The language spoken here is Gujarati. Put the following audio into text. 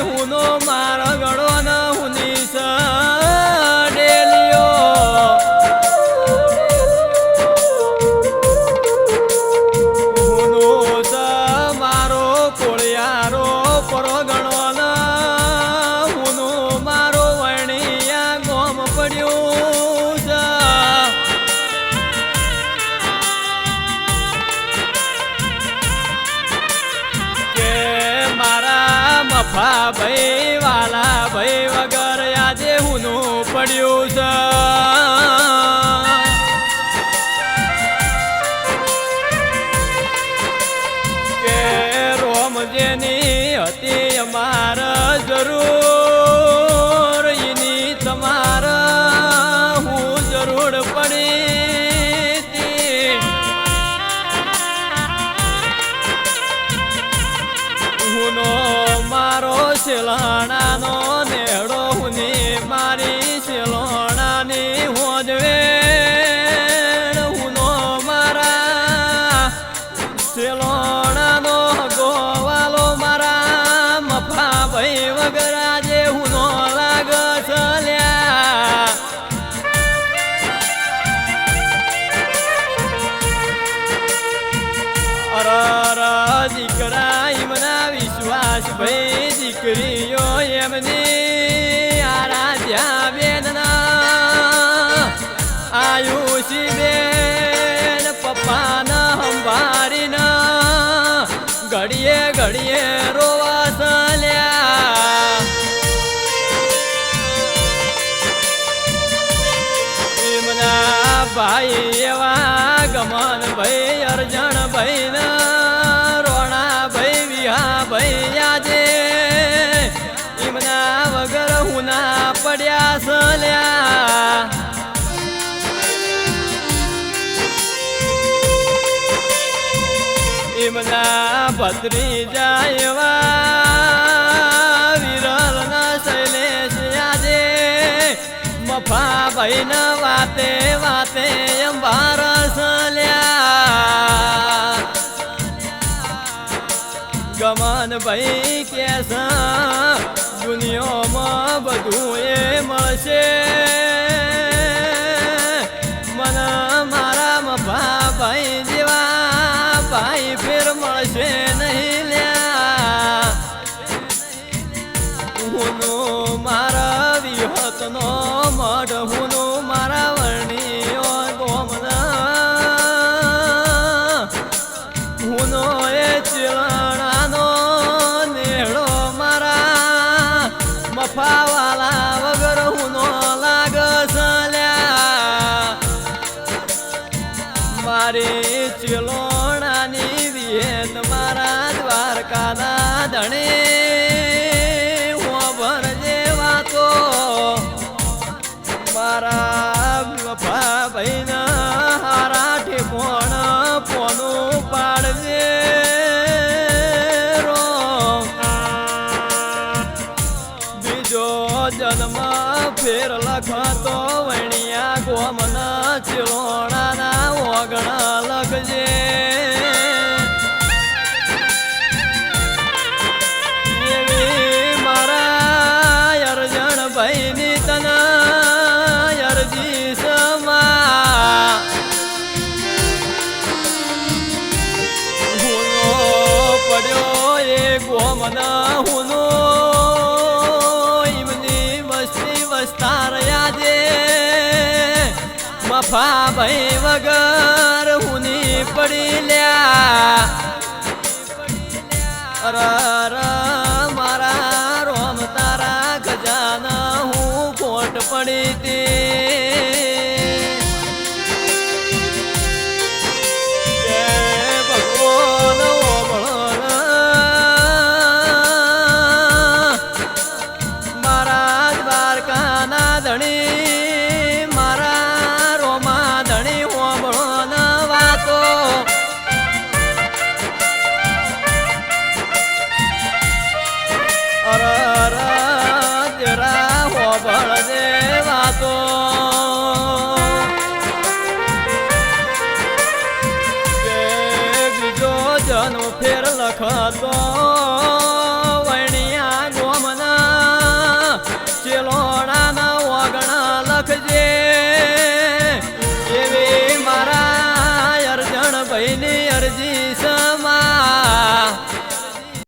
હુનો મા મફા ભાઈ વાલા ભાઈ વગર આજે હુનું પડ્યું છે. કે રોમ જેની હતી અમાર જરૂર. ભાઈ વગર આજે હુનો લાગ ચલ્યા અરર દીકરા એમના વિશ્વાસ ભાઈ, દીકરીઓ એમની આરાધ્યા બેનના. આયુષી ભાઈ એવા ગમન ભાઈ અર્જણ ભાઈ રોણા ભાઈ વિહા ભાઈ આજે એમના વગર હુના પડ્યા સલ્યા. એમના ભત્રીજા એવા મફા ભાઈ વાતે વાતે અંબાર સલ્યા ગમન ભાઈ કેસા, દુનિયામાં બધું એ મળશે. મને મારા મફા ભાઈ જેવા ભાઈ ફેર મળશે નહીં. મારી ચિલોણાની વિહેત મારા દ્વારકાના ધણે. હું જેવા તો મારા વફા ભાઈના હારા ઠેકોણ પોનું પાડજે બીજો જન્મ ફેર લખતો વૈ ચિલોણાના ઓગણ મારા અરજણ ભાઈની તના અરજી પડ્યો એ ગોમના હુનો મફા ભાઈ વગર હુની પડી લ્યા. નો ફેર લખા દો.